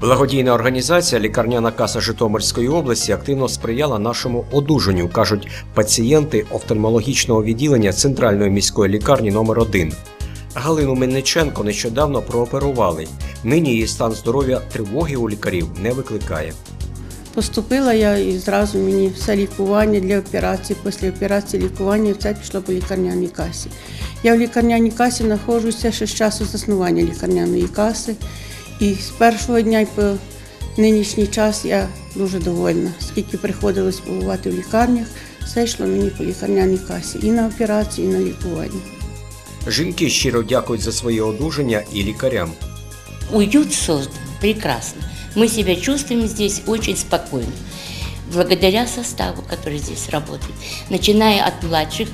Благодійна організація Лікарняна каса Житомирської області активно сприяла нашому одужанню, кажуть пацієнти офтальмологічного відділення Центральної міської лікарні номер 1 Галину Мельниченко нещодавно прооперували. Нині її стан здоров'я тривоги у лікарів не викликає. Поступила я і зразу мені все лікування для операції, після операції лікування, все пішло по лікарняній касі. Я в лікарняній касі знаходжуся ще з часу заснування лікарняної каси. І з першого дня і по нинішній час я дуже довольна. Скільки приходилось побувати в лікарнях, все йшло мені по лікарняній касі і на операції, і на лікування. Жінки щиро дякують за своє одужання і лікарям. Уют создан прекрасно. Мы себя чувствуем здесь очень спокойно. Благодаря составу, который здесь работает. Начиная от младших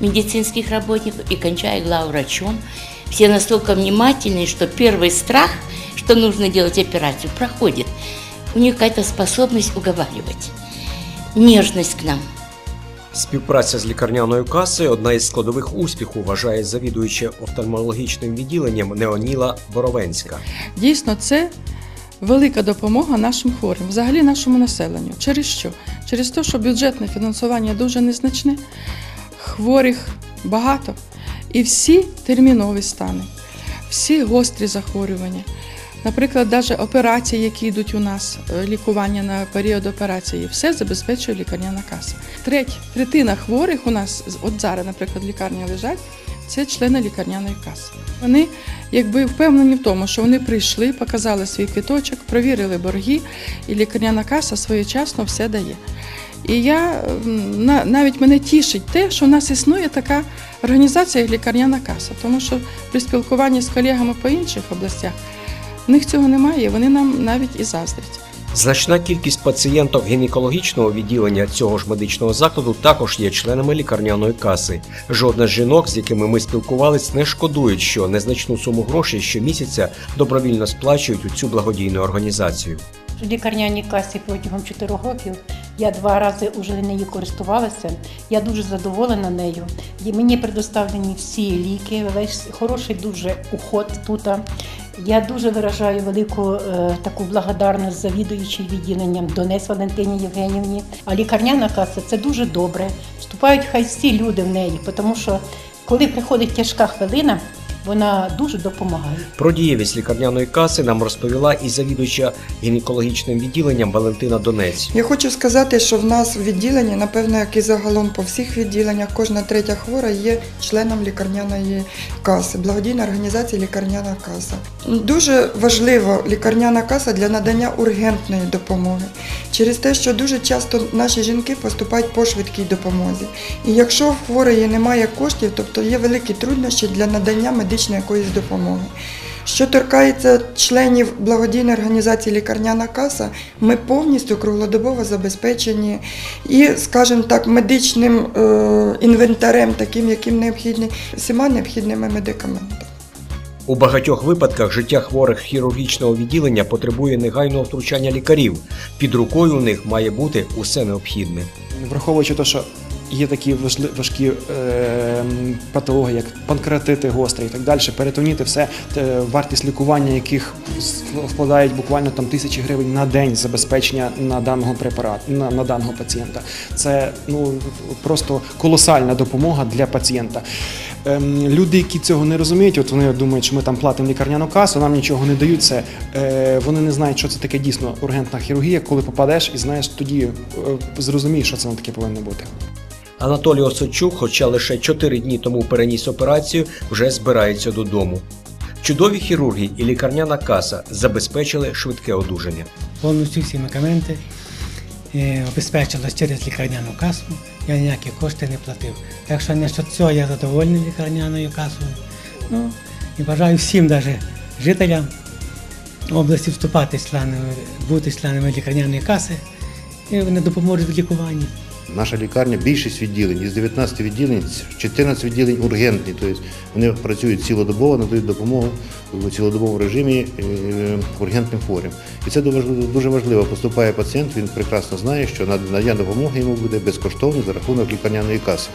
медицинских работников и кончая главврачом. Все настолько внимательны, что первый страх, что нужно делать операцию, проходит. У них какая-то способность уговаривать. Нежность к нам. Співпраця з лікарняною касою одна із складових успіху, вважає завідуюча офтальмологічним відділенням Неоніла Боровенська. Дійсно, це велика допомога нашим хворим, взагалі нашому населенню. Через що? Через те, що бюджетне фінансування дуже незначне, хворих багато, і всі термінові стани, всі гострі захворювання. Наприклад, навіть операції, які йдуть у нас, е, лікування на період операції, все забезпечує лікарняна каса. Треть, третина хворих у нас, от зараз, наприклад, в лікарні лежать, це члени лікарняної каси. Вони якби впевнені в тому, що вони прийшли, показали свій квіточок, провірили борги, і лікарняна каса своєчасно все дає. І я на- навіть мене тішить те, що в нас існує така організація, як лікарняна каса, тому що при спілкуванні з колегами по інших областях в них цього немає, вони нам навіть і заздрять. Значна кількість пацієнток гінекологічного відділення цього ж медичного закладу також є членами лікарняної каси. Жодна з жінок, з якими ми спілкувались, не шкодують, що незначну суму грошей щомісяця добровільно сплачують у цю благодійну організацію. В лікарняній касі протягом 4 років я два рази вже нею користувалася. Я дуже задоволена нею. Мені предоставлені всі ліки, весь хороший дуже уход тут. Я дуже виражаю велику е, таку благодарність завідуючій відділенням Донець Валентині Євгенівні. А лікарняна каса це дуже добре. Вступають хай всі люди в неї, тому що коли приходить тяжка хвилина, вона дуже допомагає. Про дієвість лікарняної каси нам розповіла і завідуюча гінекологічним відділенням Валентина Донець. Я хочу сказати, що в нас в відділенні, напевно, як і загалом по всіх відділеннях, кожна третя хвора є членом лікарняної каси, благодійна організація лікарняна каса. Дуже важлива лікарняна каса для надання ургентної допомоги через те, що дуже часто наші жінки поступають по швидкій допомозі. І якщо в хворої немає коштів, тобто є великі труднощі для надання медичної якоїсь допомоги. Що торкається членів благодійної організації Лікарняна каса, ми повністю круглодобово забезпечені і, скажімо так, медичним е, інвентарем, таким, яким необхідні, всіма необхідними медикаментами. У багатьох випадках життя хворих хірургічного відділення потребує негайного втручання лікарів. Під рукою у них має бути усе необхідне. Враховуючи те, що є такі важкі е, патології, як панкреатити гострі і так далі, перитоніти, все е, вартість лікування, яких вкладають буквально там тисячі гривень на день забезпечення на даного препарату, на, на даного пацієнта. Це ну просто колосальна допомога для пацієнта. Ем, люди, які цього не розуміють, от вони думають, що ми там платимо лікарняну касу, нам нічого не дають. Це е, вони не знають, що це таке дійсно ургентна хірургія. Коли попадеш і знаєш, тоді е, зрозумієш, що це воно таке повинно бути. Анатолій Осадчук, хоча лише 4 дні тому переніс операцію, вже збирається додому. Чудові хірурги і лікарняна каса забезпечили швидке одужання. повністю всі медикаменти е, обезпечилось через лікарняну касу, я ніякі кошти не платив. Так що насчет цього я задоволений лікарняною касою. Ну і бажаю всім даже жителям області вступати членами, бути членами лікарняної каси, і вони допоможуть в лікуванні. Наша лікарня більшість відділень, із 19 відділень, 14 відділень ургентні, тобто вони працюють цілодобово, надають допомогу в цілодобовому режимі е, ургентним хворим. І це дуже важливо- дуже важливо. Поступає пацієнт, він прекрасно знає, що надання допомоги йому буде безкоштовно за рахунок лікарняної каси.